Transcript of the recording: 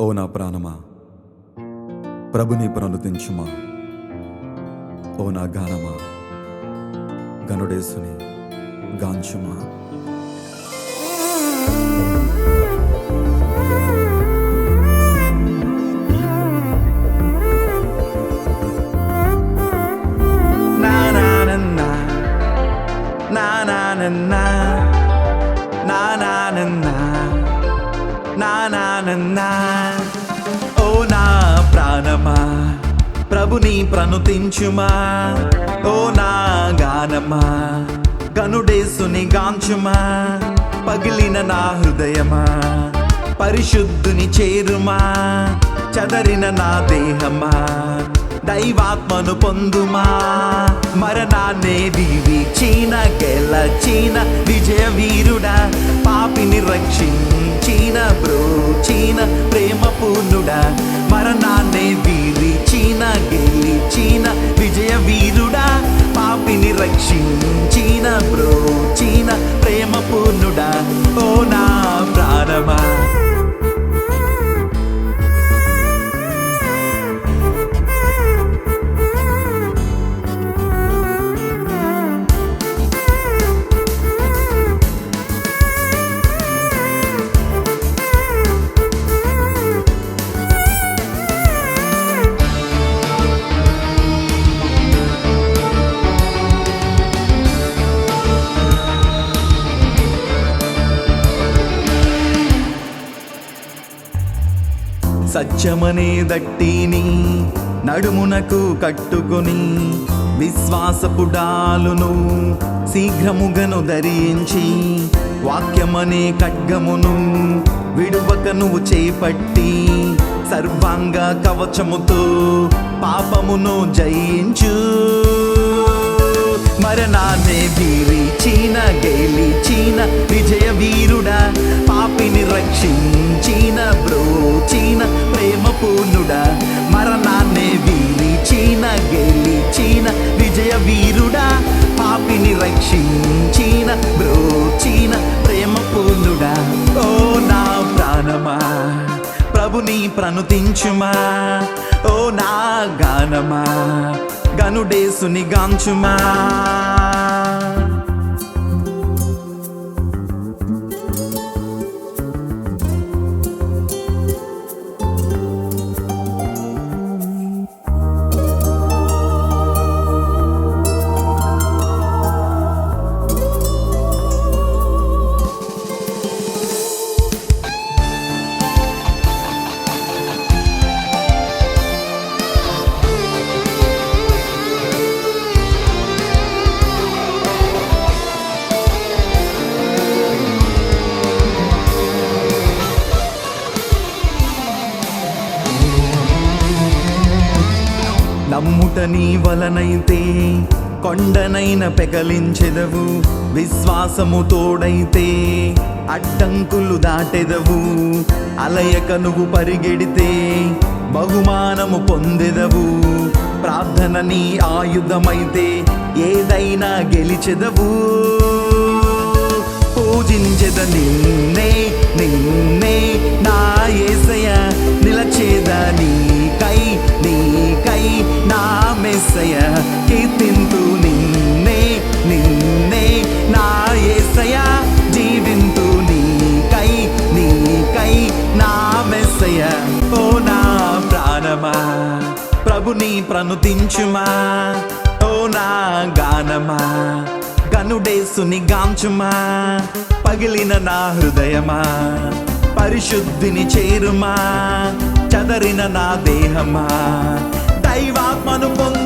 ఓ నా ప్రాణమా ప్రభుని ప్రణుతించుమా ఓ నా గానమా గనుడేసుని గాంచుమా. నీ ప్రణుతించుమా? ఓ నా గానమా గనుడేసుని గాంచుమా పగిలిన నా హృదయమా పరిశుద్ధుని చేరుమా? చదరిన నా దేహమా దైవాత్మను పొందుమా? మరణాన్నే వీచీన గెలచీన విజయ వీరుడా పాపిని రక్షించిన బ్రోచీన సత్యమనే దట్టిని నడుమునకు కట్టుకుని విశ్వాసపుడాలును శీఘ్రముగను ధరించి వాక్యమనే ఖడ్గమును విడువక నువ్వు చేపట్టి సర్వాంగ కవచముతో పాపమును జయించు. మరణాన్నే వీరిచిన గెలిచిన విజయ వీరుడా పాపిని రక్షించిన బ్రోచిన ప్రణుతించుమా ఓ నా గానమా? గనుడేసుని గాంచుమా నమ్ముట నీ వలనైతే కొండనైన పెకలించెదవు విశ్వాసము తోడైతే అడ్డంకులు దాటెదవు. అలయక నువ్వు పరిగెడితే బహుమానము పొందెదవు. ప్రార్థన నీ ఆయుధమైతే ఏదైనా గెలిచెదవు. పూజించెద ఏసయ కీర్తింతు నిన్నే నిన్నే. నా యేసయ జీవింతు నీకై నీకై నా మెస్సయ ఓ నా ప్రాణమా. ప్రభుని ప్రణుతించుమా. ఓ నా గానమా. గనుడేసుని గాంచుమా. పగిలిన నా హృదయమా. పరిశుద్ధిని చేరుమా. చదరిన నా దేహమా. దైవాత్మను పొందు